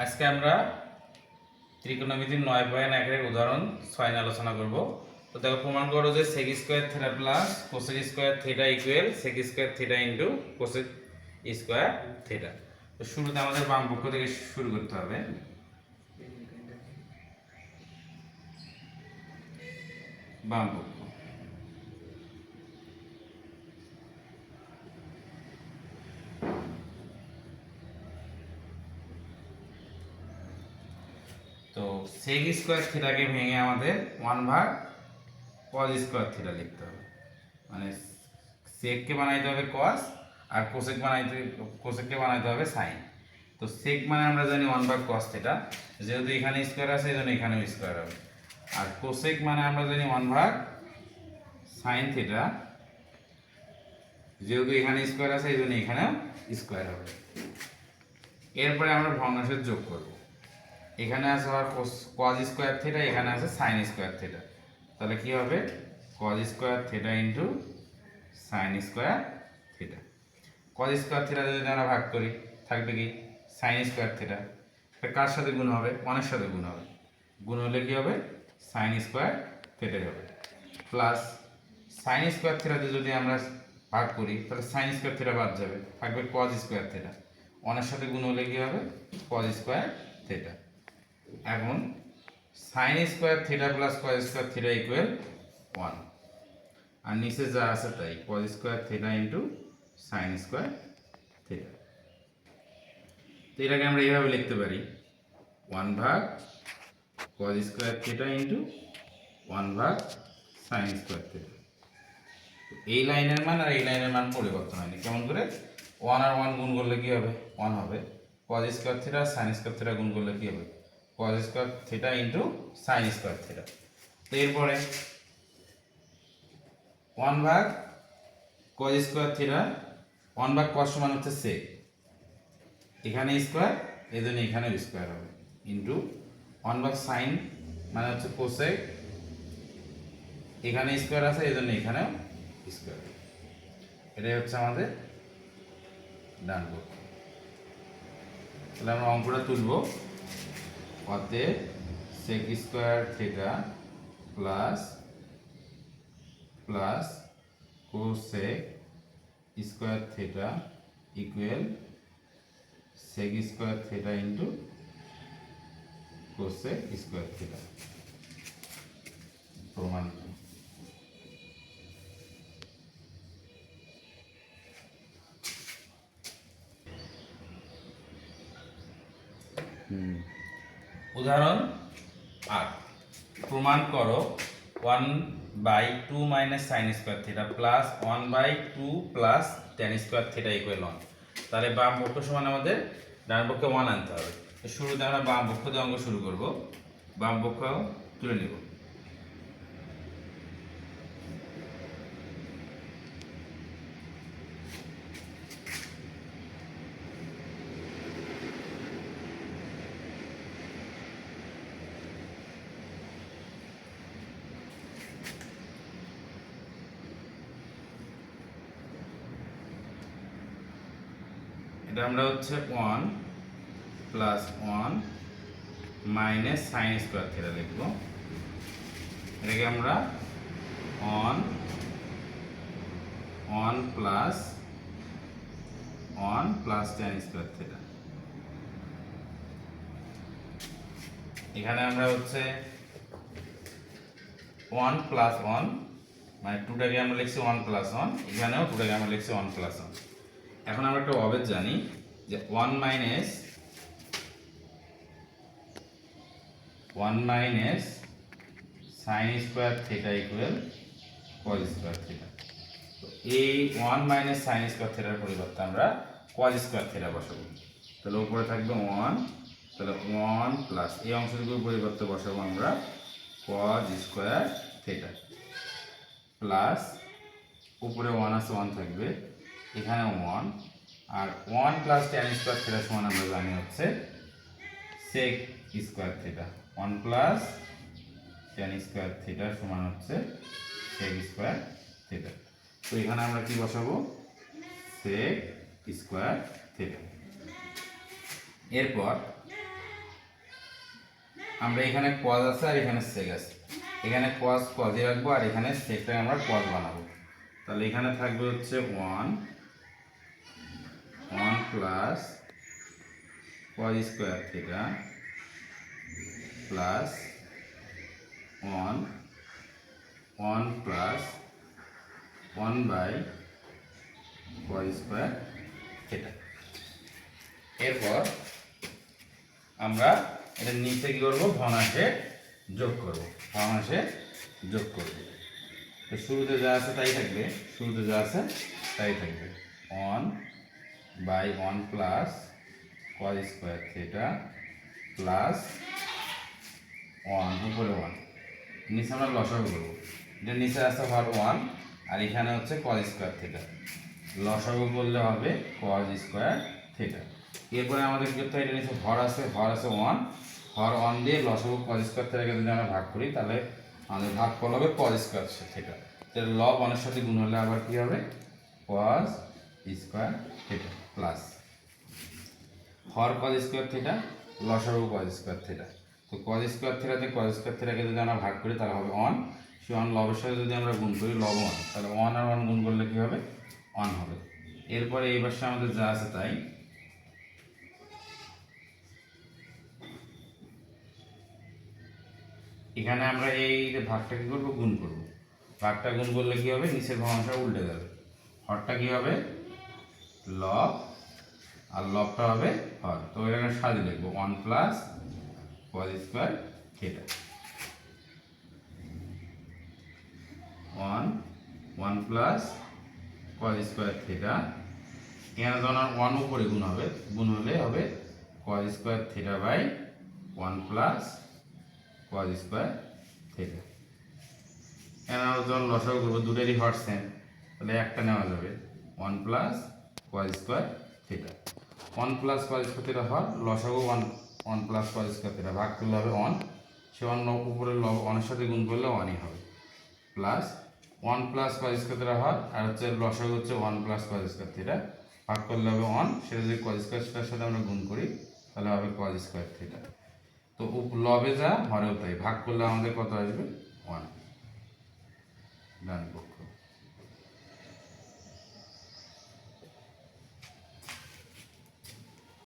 আজকে আমরা ত্রিকোণমিতির নয় পয়েন্ট একের উদাহরণ ছয় আলোচনা করব। তো দেখো, প্রমাণ করো যে sec square theta plus cosec square theta equal sec square theta into cosec square theta তো শুরুতে আমাদের বাম পক্ষ থেকে শুরু করতে হবে। বাম পক্ষ। তো সেক স্কোয়ার থিটাকে ভেঙে আমাদের ওয়ান ভাগ কজ স্কোয়ার থিটা লিখতে হবে। মানে সেককে বানাইতে হবে কজ আর কোসেক বানাইতে কোসেককে বানাইতে হবে সাইন তো সেক মানে আমরা জানি ওয়ান ভাগ কস থিটা যেহেতু এখানে স্কোয়ার আছে, এই জন্য এখানেও স্কোয়ার হবে। আর কোসেক মানে আমরা জানি ওয়ান ভাগ সাইন থিটা যেহেতু এখানে স্কোয়ার আছে, এই জন্য এখানেও স্কোয়ার হবে। এরপরে আমরা ভগ্নাংশের যোগ করব। এখানে আছে আবার কজ স্কোয়ার থিটা এখানে আছে সাইন স্কোয়ার থিটা তাহলে কি হবে? Cos square theta into sine square theta cos square theta যদি আমরা ভাগ করি, থাকবে কি? সাইন স্কোয়ার থিটা কার সাথে গুণ হবে? ওয়ানের সাথে গুণ হবে। গুণ হলে কি হবে? সাইন স্কোয়ার থিটাই হবে। প্লাস সাইন স্কোয়ার থিটাতে যদি আমরা ভাগ করি, তাহলে সাইন স্কোয়ার থিটা বাদ যাবে। থাকবে কজ স্কোয়ার থিটা ওয়ানের সাথে গুণ হলে কি হবে? কজ স্কোয়ার থিটা এখন sine square theta plus cos square theta equal one আর নিচে যা আছে তাই cos square theta into sine square theta তো এটাকে আমরা এইভাবে লিখতে পারি ওয়ান ভাগ cos square theta into one ভাগ সাইন স্কোয়ার থিটা এই লাইনের মান আর এই লাইনের মান পরিবর্তন হয়নি। কেমন করে? ওয়ান আর ওয়ান গুণ করলে কি হবে? ওয়ান হবে। Cos square theta sine square theta গুণ করলে কি হবে? Cos square theta into sine square theta তো এরপরে ওয়ান ভাগ কজ স্কোয়ার থিটা ওয়ান ভাগ কস সমান হচ্ছে সে এখানে স্কোয়ার এই জন্য এখানেও স্কোয়ার হবে। ইন্টু ওয়ান ভাগ সাইন মানে হচ্ছে কোসেক এখানে স্কোয়ার আছে এই জন্য এখানেও স্কোয়ার এটাই হচ্ছে আমাদের ডান পক্ষ। তাহলে আমরা অঙ্কটা তুলব। অতএব sec square theta plus plus cosec square theta equal sec square theta into cosec square theta প্রমাণিত। উদাহরণ আট। প্রমাণ করো one by two minus sine square theta plus one by two plus tan square theta equal one তাহলে বাম পক্ষ সমান আমাদের, ডান পক্ষে ওয়ান আনতে হবে। শুরুতে আমরা বাম পক্ষ দিয়ে অঙ্ক শুরু করব। বাম পক্ষ তুলে নেব। এটা আমরা হচ্ছে one plus one minus sine square theta লিখব। এটাকে আমরা one one plus one plus tan square theta এখানে আমরা হচ্ছে ওয়ান প্লাস ওয়ান মানে টুটাকে আমরা লিখছি ওয়ান প্লাস ওয়ান এখানেও টুটাকে আমরা লিখছি ওয়ান প্লাস ওয়ান এখন আমরা একটা অবেদ জানি যে one minus one minus sine square theta equal cos square theta তো এই ওয়ান মাইনাস সাইন স্কোয়ার থিটার পরিবর্তে আমরা কজ স্কোয়ার থিটা বসাবো। তাহলে উপরে থাকবে ওয়ান তাহলে ওয়ান প্লাস এই অংশটুকুর পরিবর্তে বসাবো আমরা কজ স্কোয়ার থিটা প্লাস উপরে ওয়ান আছে ওয়ান থাকবে এখানে ওয়ান আর one plus tan square theta সমান আমরা জানি হচ্ছে sec square theta one plus tan square theta সমান হচ্ছে সেক স্কোয়ার থিটা তো এখানে আমরা কি বসাবো? সেক স্কোয়ার থিটা এরপর আমরা এখানে কজ আছে আর এখানে সেক আছে। এখানে কজ কজে রাখব আর এখানে সেকটাকে আমরা কজ বানাবো। তাহলে এখানে থাকবে হচ্ছে one one plus cos square theta plus one one plus one by cos square theta এরপর আমরা এটা নিচে কি করব? ভনাসে যোগ করব। ভনাসে যোগ করব। তো শুরুতে যা আছে তাই থাকবে। শুরুতে যা আছে তাই থাকবে। One by one plus cos square theta plus one, উপরে ওয়ান। নিচে আমরা লসাগু করব। এটা নিচে আছে হওয়ার ওয়ান, আর এখানে হচ্ছে কজ স্কোয়ার থিটা। লসাগু করলে হবে কজ স্কোয়ার থিটা। এরপরে আমাদের কি করতে হয়? এটা নিচে হর আছে হর আছে ওয়ান। হর ওয়ান দিয়ে লসাগু কজ স্কোয়ার থিটাকে যদি আমরা ভাগ করি, তাহলে আমাদের ভাগ ফল হবে কজ স্কোয়ার থিটা। তাহলে লব ওয়ানের সাথে গুণ হলে আবার কি হবে? Cos square theta. প্লাস। হর কজ স্কোয়ার থিটা লসাগু কজ স্কোয়ার থিটা তো কজ স্কোয়ার থিটাতে কজ স্কোয়ার থিটাকে যদি আমরা ভাগ করি, তাহলে হবে অন সে অন লবের সাথে যদি আমরা গুণ করি, লব ওয়ান তাহলে ওয়ান আর ওয়ান গুণ করলে কি হবে? অন হবে। এরপরে এই পাশে আমাদের যা আছে তাই। এখানে আমরা এই ভাগটা কি করব? গুণ করব। ভাগটা গুণ করলে কি হবে? নিচের ভগ্নাংশটা উল্টে যাবে। হরটা কি হবে? লব আর লবটা হবে হর। তো এখানে সাজিয়ে লিখব। One plus cos square theta one one plus cos square theta এখানে যখন ওয়ান উপরে গুণ হবে। গুণ হলে হবে cos square theta by one plus cos square theta এখানে যখন লসাগু করব, দুটোরই হট সেম তাহলে একটা নেওয়া যাবে। One plus cos square theta one plus cos square theta হর লসাগু one one plus cos square theta ভাগ করলে হবে ওয়ান সে ওয়ান উপরে লব ওয়ানের সাথে গুণ করলে ওয়ানই হবে। Plus one plus cos square theta হর আর হচ্ছে লসাগু হচ্ছে one plus cos square theta ভাগ করলে হবে ওয়ান সেটা যদি কজ স্কোয়ার থিটার সাথে আমরা গুণ করি, তাহলে হবে কজ স্কোয়ার থিটা তো লবে যা, হরেও তাই। ভাগ করলে আমাদের কত আসবে? ওয়ান ডান পক্ষ